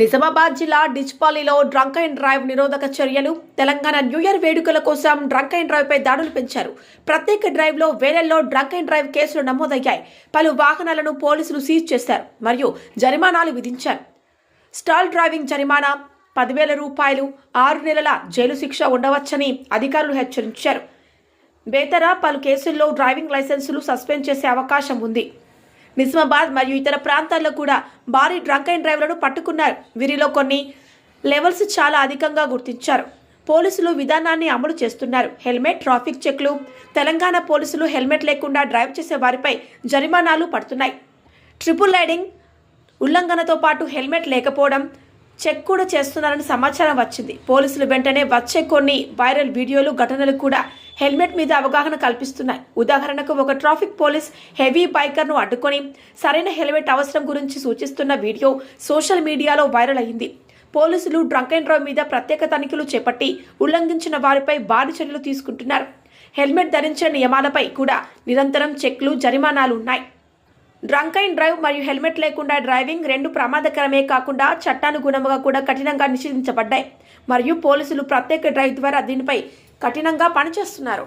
నిజామాబాద్ జిల్లా డిచ్పాలిలో drunk and drive నిరోధక చర్యలు తెలంగాణ న్యూ ఇయర్ వేడుకల కోసం డ్రంక్ అండ్ డ్రైవ్పై దాడులు పెంచారు. ప్రత్యేక డ్రైవ్లో వేలల్లో డ్రంక్ అండ్ డ్రైవ్ కేసులు నమోదయ్యాయి. పలు వాహనాలను పోలీసులు సీజ్ చేశారు మరియు జరిమానాలు విధించారు. స్టాల్ డ్రైవింగ్ జరిమానా పదివేల రూపాయలు ఆరు నెలల జైలు శిక్ష ఉండవచ్చని అధికారులు హెచ్చరించారు. బేతర పలు కేసుల్లో డ్రైవింగ్ లైసెన్సులు సస్పెండ్ చేసే అవకాశం ఉంది. నిజామాబాద్ మరియు ఇతర ప్రాంతాల్లో కూడా భారీ డ్రంక్ అండ్ డ్రైవ్లను పట్టుకున్నారు. వీరిలో కొన్ని లెవెల్స్ చాలా అధికంగా గుర్తించారు. పోలీసులు విధానాన్ని అమలు చేస్తున్నారు. హెల్మెట్ ట్రాఫిక్ చెక్లు తెలంగాణ పోలీసులు హెల్మెట్ లేకుండా డ్రైవ్ చేసే వారిపై జరిమానాలు పడుతున్నాయి. ట్రిపుల్ రైడింగ్ ఉల్లంఘనతో పాటు హెల్మెట్ లేకపోవడం చెక్ కూడా చేస్తున్నారని సమాచారం వచ్చింది. పోలీసులు వెంటనే వచ్చే కొన్ని వైరల్ వీడియోలు ఘటనలు కూడా హెల్మెట్ మీద అవగాహన కల్పిస్తున్నాయి. ఉదాహరణకు ఒక ట్రాఫిక్ పోలీస్ హెవీ బైకర్ను అడ్డుకొని సరైన హెల్మెట్ అవసరం గురించి సూచిస్తున్న వీడియో సోషల్ మీడియాలో వైరల్ అయింది. పోలీసులు డ్రంక్ అండ్ డ్రైవ్ మీద ప్రత్యేక తనిఖీలు చేపట్టి ఉల్లంఘించిన వారిపై భారీ చర్యలు తీసుకుంటున్నారు. హెల్మెట్ ధరించే నియమాలపై కూడా నిరంతరం చెక్లు జరిమానాలు ఉన్నాయి. డ్రంక్ అండ్ డ్రైవ్ మరియు హెల్మెట్ లేకుండా డ్రైవింగ్ రెండు ప్రమాదకరమే కాకుండా చట్టానుగుణంగా కూడా కఠినంగా నిషేధించబడ్డాయి. మరియు పోలీసులు ప్రత్యేక డ్రైవ్ ద్వారా దీనిపై కఠినంగా పనిచేస్తున్నారు.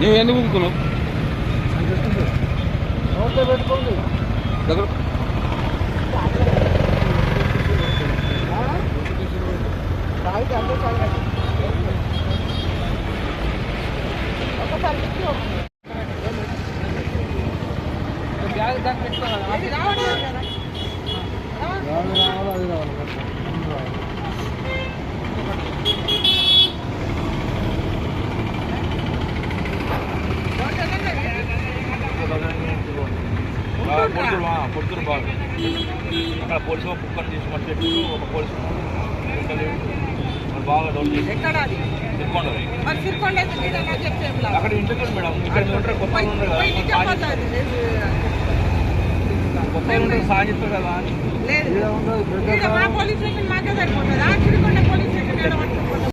నువ్వు ఎందుకు ఊపుతున్నావు పెట్టుకోండి దగ్గర తాగితే అంటే చాలా పొడుతురు బాగా అక్కడ పోలీసు కుక్కర్ తీసి మంచి పెట్టు ఒక పోలీసు బాగా డౌట్ చేసి? అక్కడ ఇంటికి మేడం. ఇక్కడ ఉంటారు కొత్త ఉంటారు కదా. కొత్త ఉంటారు సాగిస్తారు కదా. పోలీస్ స్టేషన్ మాకే సరిపోతుంది. ఆ సిరికొండ పోలీస్ స్టేషన్ ఏడ పట్టుకుపోతాం